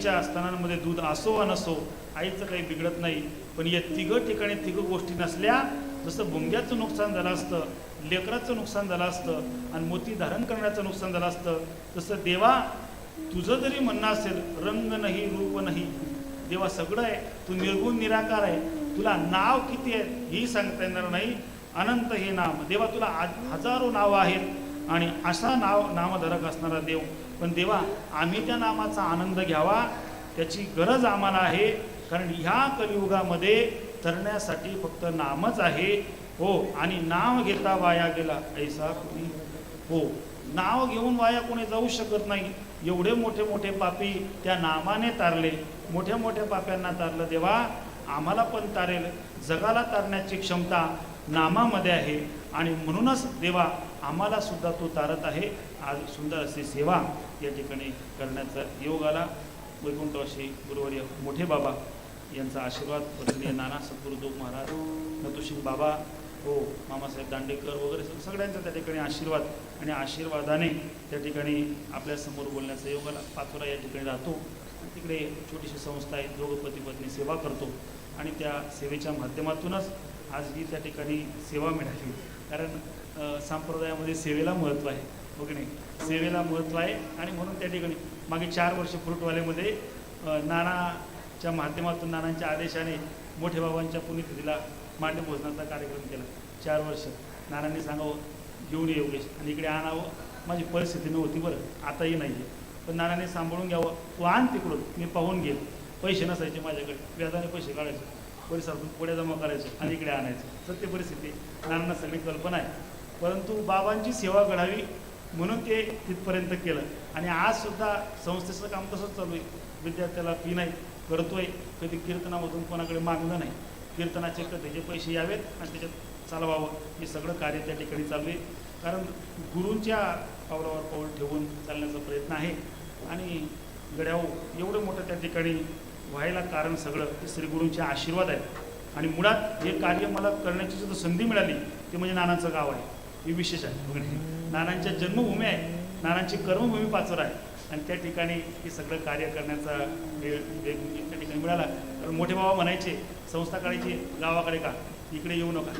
आईच्या स्तनांमध्ये दूध असो वा नसो आईचं काही बिघडत नाही. पण या तिघं ठिकाणी तिघं गोष्टी नसल्या जसं भुंग्याचं नुकसान झालं असतं लेकराचं नुकसान झालं असतं आणि मोती धारण करण्याचं नुकसान झालं असतं तसं देवा तुझं जरी म्हणणं असेल रंग नाही रूप नाही देवा सगळं आहे तू निर्गुण निराकार आहे तुला नाव किती आहे ही सांगता येणार नाही. अनंत हे नाम देवा तुला हजारो नावं आहेत आणि असा नाव नामधारक असणारा देव पण देवा आम्ही त्या नामाचा आनंद घ्यावा त्याची गरज आम्हाला आहे. कारण ह्या कलियुगामध्ये तरण्यासाठी फक्त नामच आहे. हो आणि नाव घेता वाया गेला. ऐसा कुणी? हो नाव घेऊन वाया कोणी जाऊ शकत नाही. एवढे मोठे मोठे पापी त्या नामाने तारले. मोठ्या मोठ्या पाप्यांना तारलं देवा आम्हाला पण तारेल. जगाला तारण्याची क्षमता नामामध्ये आहे. आणि म्हणूनच देवा आम्हाला सुद्धा तो तारत आहे. आज सुंदर अशी सेवा या ठिकाणी करण्याचा योग आला. वैकुंठवाशी गुरुवर्य मोठे बाबा यांचा आशीर्वाद पत्नी नाना सद्गुरुदेव महाराज नतुशिंग बाबा हो मामासाहेब दांडेकर वगैरे सगळ्यांचा त्या ठिकाणी आशीर्वाद आणि आशीर्वादाने त्या ठिकाणी आपल्यासमोर बोलण्याचा योग आला. पाचोरा या ठिकाणी राहतो. आणि तिकडे छोटीशी संस्था आहे दोघं पत्नी सेवा करतो आणि त्या सेवेच्या माध्यमातूनच आज ही त्या ठिकाणी सेवा मिळाली. कारण संप्रदायामध्ये सेवेला महत्त्व आहे. बघणे. सेवेला महत्त्व आहे आणि म्हणून त्या ठिकाणी मागे चार वर्ष फ्रूटवालेमध्ये नानाच्या माध्यमातून नानांच्या आदेशाने मोठे बाबांच्या पुण्यतिथीला मांडे भोजनाचा कार्यक्रम केला. चार वर्ष. नानांनी सांगावं घेऊन ये योगेश. आणि इकडे आणावं. माझी परिस्थिती नव्हती बरं. आताही नाही आहे पण नानाने सांभाळून घ्यावं. तू आण तिकडून. मी पाहून घेईल पैसे नसायचे माझ्याकडे. व्याजाने पैसे काढायचे. परिसरातून पुढे जमा करायचे आणि इकडे आणायचे. सत्य परिस्थिती नानांना सगळी कल्पना आहे. परंतु बाबांची सेवा घडावी म्हणून ते तिथपर्यंत केलं. आणि आज सुद्धा संस्थेचं काम तसंच चालू आहे. विद्यार्थ्याला फी नाही करतोय. कधी कीर्तनामधून कोणाकडे मागणं नाही. कीर्तनाचे कथेचे पैसे यावेत आणि त्याच्यात चालवावं. हे सगळं कार्य त्या ठिकाणी चालू आहे. कारण गुरूंच्या पावलावर पाऊल ठेवून चालण्याचा प्रयत्न आहे. आणि गड्याहो एवढं मोठं त्या ठिकाणी व्हायला कारण सगळं ते श्रीगुरूंचे आशीर्वाद आहेत. आणि मुळात हे कार्य मला करण्याची सुद्धा संधी मिळाली. ते म्हणजे नानांचं गाव आहे. हे विशेष आहे. बघणे. नानांच्या जन्मभूमी आहे. नानांची कर्मभूमी पाचोरा आहे. आणि त्या ठिकाणी हे सगळं कार्य करण्याचा वेळ वेग त्या ठिकाणी मिळाला. कारण मोठे बाबा म्हणायचे संस्था काढायची गावाकडे का? इकडे येऊ नका.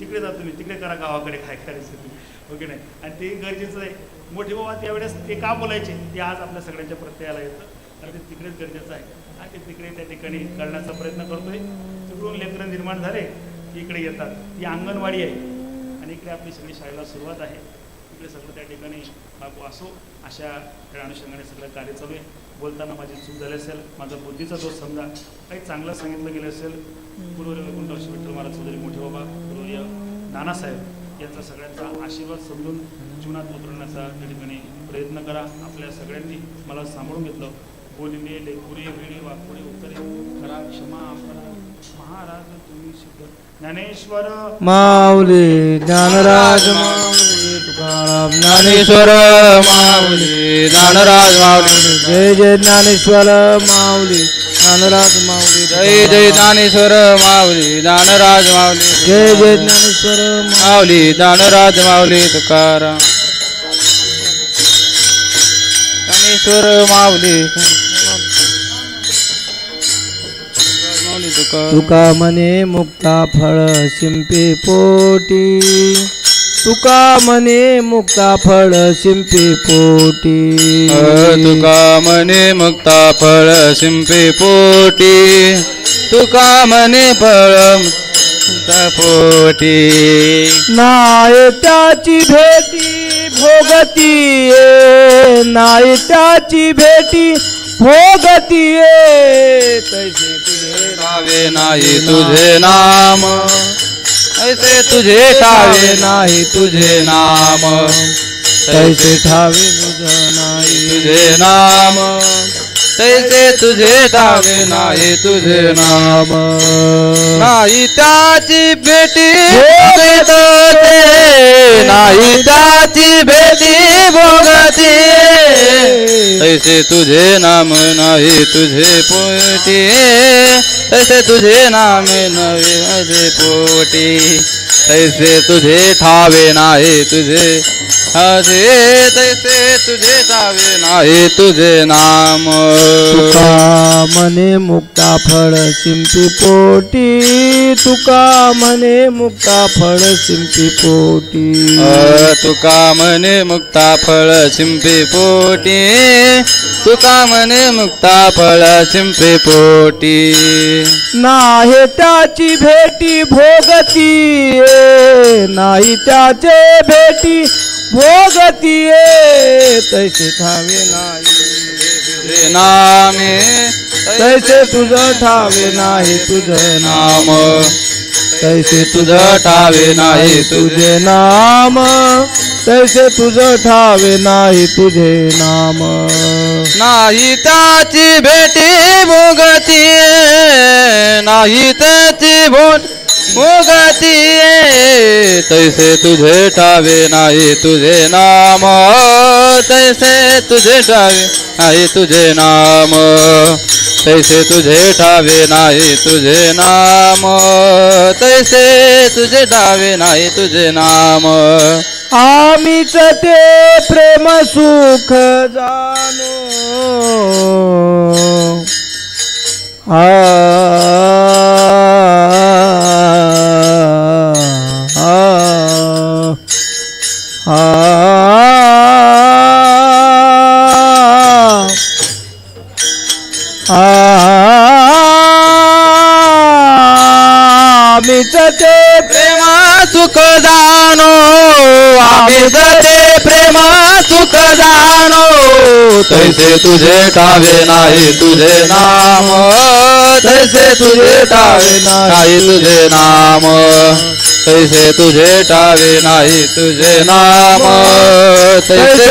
तिकडे जा तुम्ही तिकडे करा गावाकडे काय करायचं तुम्ही. ओके नाही? आणि ते गरजेचं आहे. मोठे बाबा त्यावेळेस ते का बोलायचे? ते आज आपल्या सगळ्यांच्या प्रत्ययाला येतं. कारण ते तिकडेच गरजेचं आहे. आणि ते तिकडे त्या ठिकाणी करण्याचा प्रयत्न करतोय. तिकडून लेकरं निर्माण झाले इकडे येतात. ही अंगणवाडी आहे. आणि इकडे आपली सगळी शाळेला सुरुवात आहे. इकडे सगळं त्या ठिकाणी लागू असो अशा त्या अनुषंगाने सगळं कार्य चालू आहे. बोलताना माझी चूक झाली असेल माझा बुद्धीचा दोष समजा. काही चांगलं सांगितलं गेलं असेल गुरुवर्य वैकुंठवासी विठ्ठल महाराज चौधरी मोठे बाबा गुरुवर्य नानासाहेब यांचा सगळ्यांचा आशीर्वाद समजून जीवनात उतरवण्याचा त्या ठिकाणी प्रयत्न करा. आपल्या सगळ्यांनी मला सांभाळून घेतलं. बोलिले लेकुरे वेळी वाकुळे उत्तरे. करा क्षमा आपला महाराज तुम्ही सिद्ध. ज्ञानेश्वर माऊली ज्ञानराज माऊली तुकाराम ज्ञानेश्वर माऊली ज्ञानराज माऊली जय जय ज्ञानेश्वर माऊली ज्ञानराज माऊली जय जय ज्ञानेश्वर माऊली ज्ञानराज माऊली जय जय ज्ञानेश्वर माऊली माऊली ज्ञानराज माऊली तुकाराम. ज्ञानेश्वर माऊली तुका मने मुक्ता फळ शिंपे पोटी. तुका मने मुक्ता फळ शिंपे पोटी. तुका मने मुक्ता फळ शिंपे पोटी. तुका मने फळ पोटी. नाय त्याची भेटी भोगती नाय त्याची भेटी भोगती तैसे ठावे नाही तुझे नाम. ऐसे तुझे ठावे नाही तुझे नाम. तैसे ठावे तुझ नाही तुझे नाम. तैसे तुझे ठावे नाही तुझे नाम। नाही त्याची भेटी भोगते नाही त्याची भेटी भोगते तैसे तुझे नाम नाही तुझे पोटी। तैसे तुझे नाम नवे माझे पोटी। तैसे तुझे ठावे नाही तुझे। असे तैसे तुझे ठावे नाही तुझे नाम। तुका म्हणे मुक्ता फळ शिंपी पोटी। तुका म्हणे मुक्ता फळ शिंपी पोटी। तुका म्हणे मुक्ता फळ चिंपे पोटी। तुका म्हणे मुक्ता फळ चिंपे पोटी। नाही त्याची भेटी भोगती। नाही त्याचे भेटी भोगती तैसे ठावे नाही. तुझे नामे तैसे तुझं ठावे नाही तुझं नाम. तैसे तुझं ठावे नाही तुझे तुझे नाम. तैसे तुझं ठावे नाही तुझे नाम. नाही त्याची भेटी भोगती नाही त्याची भोट उगतीये तैसे तुझे ठावे नाही तुझे नाम. तैसे तुझे ठावे नाही तुझे नाम. तैसे तुझे ठावे नाही तुझे नाम. तैसे तुझे ठावे नाही तुझे नाम. आम्हीच ते प्रेम सुख जाणो आ. आ आम्हीच ते प्रेमा सुख जानो आम्ही ते प्रेमा सुख जानो तैसे तुझे टावे नाही तुझे नाम तैसे तुझे टावे नाही तुझे नाम. तैसे तुझे ठावे नाही तुझे नाम तैसे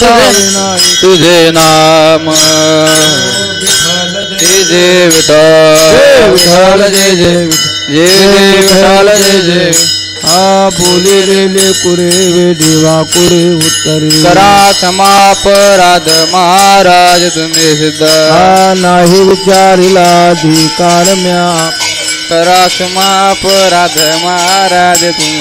तुझे नाही तुझे नाम। जय जय विठ्ठल जय जय जय जय विठ्ठल जय जय हा बोले रेले कुरे वेडी वाकुरे उत्तरे करा क्षमापराध महाराज तुम्ही सिद्ध। हा नाही विचारिला अधिकार म्या। करा क्षमापराध महाराज तुम्ही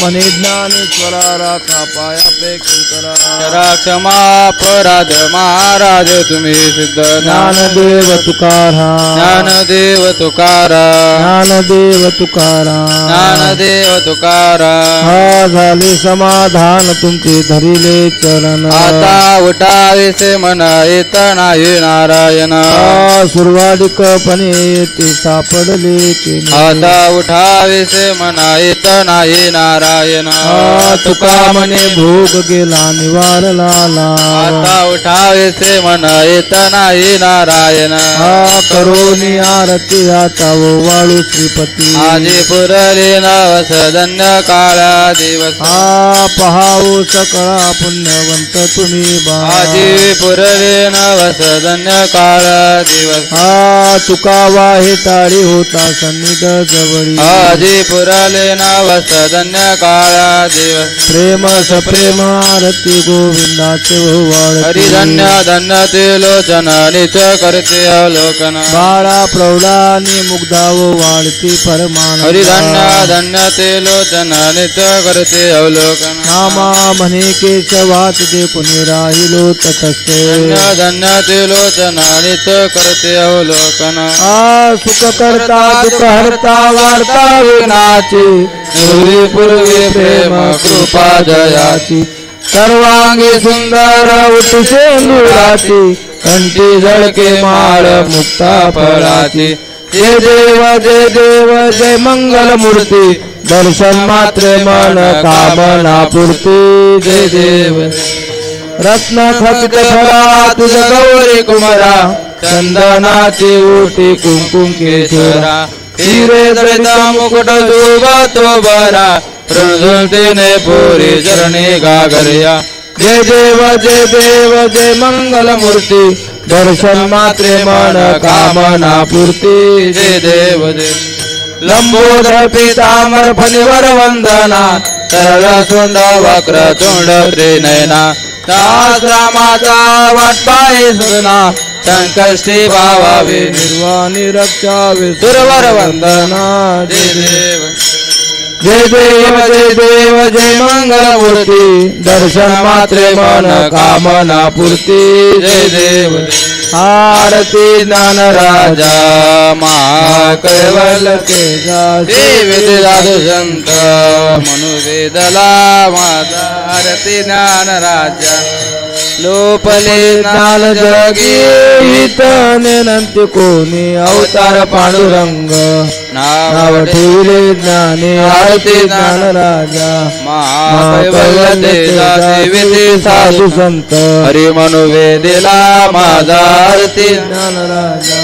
म्हणे ज्ञानेश्वरा राखा पायापेक्षी करा. करा क्षमापराध महाराज तुम्ही सिद्ध ज्ञानदेव तुकारा ज्ञानदेव तुकारा ज्ञानदेव तुकारा ज्ञानदेव तुकारा हा झाले समाधान तुमचे धरिले चरण. आता उठावेसे मन येत नाही नारायण. सुरवाडिकपणे ते सापडले ते आता उठावेसे मना येत नाही नारायण. हा तुका म्हणे भोग गेला निवारला. आता उठावेसे मन येत नाही नारायण. हा करोनी आरती आता वाळू श्रीपती. आजी पुरले नवस धन्य काळा दिवस. हा पहाऊ सकळा पुण्यवंत तुम्ही बा. आजी पुरले नवस धन्य काळा दिवस. हा तुका वाहे टाळी होता सन्निध जवळी आजी पुरले नवस धन्य काळा दिवस प्रेम सप्रेम आरती गोविंदाचे वाळ हरी धन्य धन्य ते लोचन निच करते अवलोकन. बाळा प्रौढानी मुग्धा व वाढती परमान हरी धन्य धन्य ते लोचन निच करते अवलोकन. नामा म्हणे केशवात दे कुणी राहिलो ततस्ते धन्य धन्य ते लोचन निच करते अवलोकन. आ सुख करता दुःख हरता वार्ता विनाची पूर्वी पूर्वी प्रेम कृपा जयाची. सर्वांगी सुंदर उठी सेंदुराची कंठी झळके माळ मुक्ता फळाची. जय देव जय देव जय मंगल मूर्ती. दर्शन मात्र मन कामना पूर्ती. जय देव. रत्न खचित फळा तुझ गौरी कुमारा. चंदनाची उठी कुंकुम केशरा. हिरे दळिता मुकुट शोभतो बरा. ऋणझुलतीने पुरी चरणी गागरिया जय देव जय देव जय मंगल मूर्ती. दर्शन मात्रे मन कामना पूर्ती. जय देव देव लंबोदर पितामर फणीवर वंदना. सरळ सोंड वक्र तोंड त्रिनयना. रामाचा वाटपाय सदना संकष्टी भावावे. निर्वाणी रक्षावे दुर्वर वंदना. जय देव. जय देव जय देव जय मंगल मूर्ती दर्शन मात्रे मन कामना पूर्ती. जय देव. आरती ज्ञान राजा. महाकैवल्य के साधू संत म्हणू वेदला माझा. आरती ज्ञान राजा. लोपले नाल जगीत नेनंती कोणी अवतार पांडुरंग. नाव ठेवले ज्ञाने आरती ज्ञान राजा. महाकैवल्य देवी साधू संत. हरी म्हणू वेदेला माझा आरती ज्ञान राजा.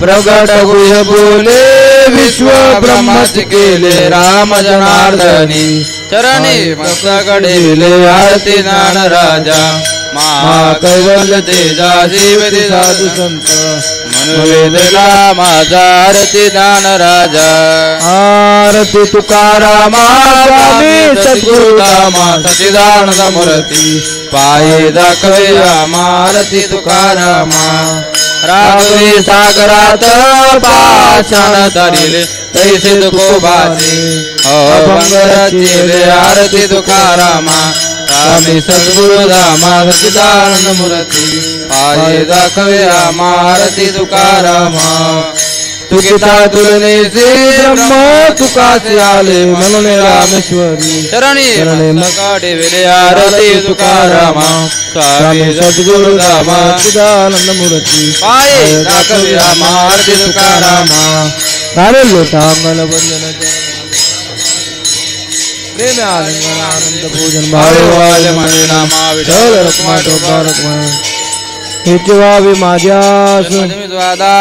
प्रगट गुह बोले विश्व ब्रह्मच केले राम जनार्दनी. चरणी मस्तकडे आरती ज्ञान राजा. महाकैवल्य तेजा देवी साधू संत. म्हणू वेदला माझा आरती ज्ञान राजा. आरती तुकारामा स्वामी सद्गुरुदामा सचिदानंद मूर्ती पायी दाखवे आमारती तुकारामा. राघवे सागरात पाषाण धरिले. तैसे तुकोबाचे अभंग रचिले आरती तुकारामा स्वामी सद्गुरुदामा सचिदानंद मूर्ती पायी दाखवे आमारती तुकारामा. तुकिता तुलनेचे ब्रह्म तुकाचे आले म्हणून रामेश्वरी. चरणी मस्तकाडे वेले आरती तुकारामा. स्वामी सद्गुरु रामा सच्चिदानंद मूर्ती. पाये दाखवी रामा आरती तुकारामा. लोटांगण वंदन प्रेम आलिंगन आनंद भोजन भावे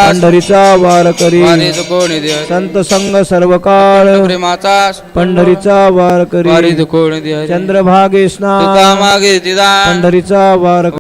पंढरीचा वार करी संत संग सर्व काळ पंढरीचा वार करी चंद्रभागे स्नान पंढरीचा वार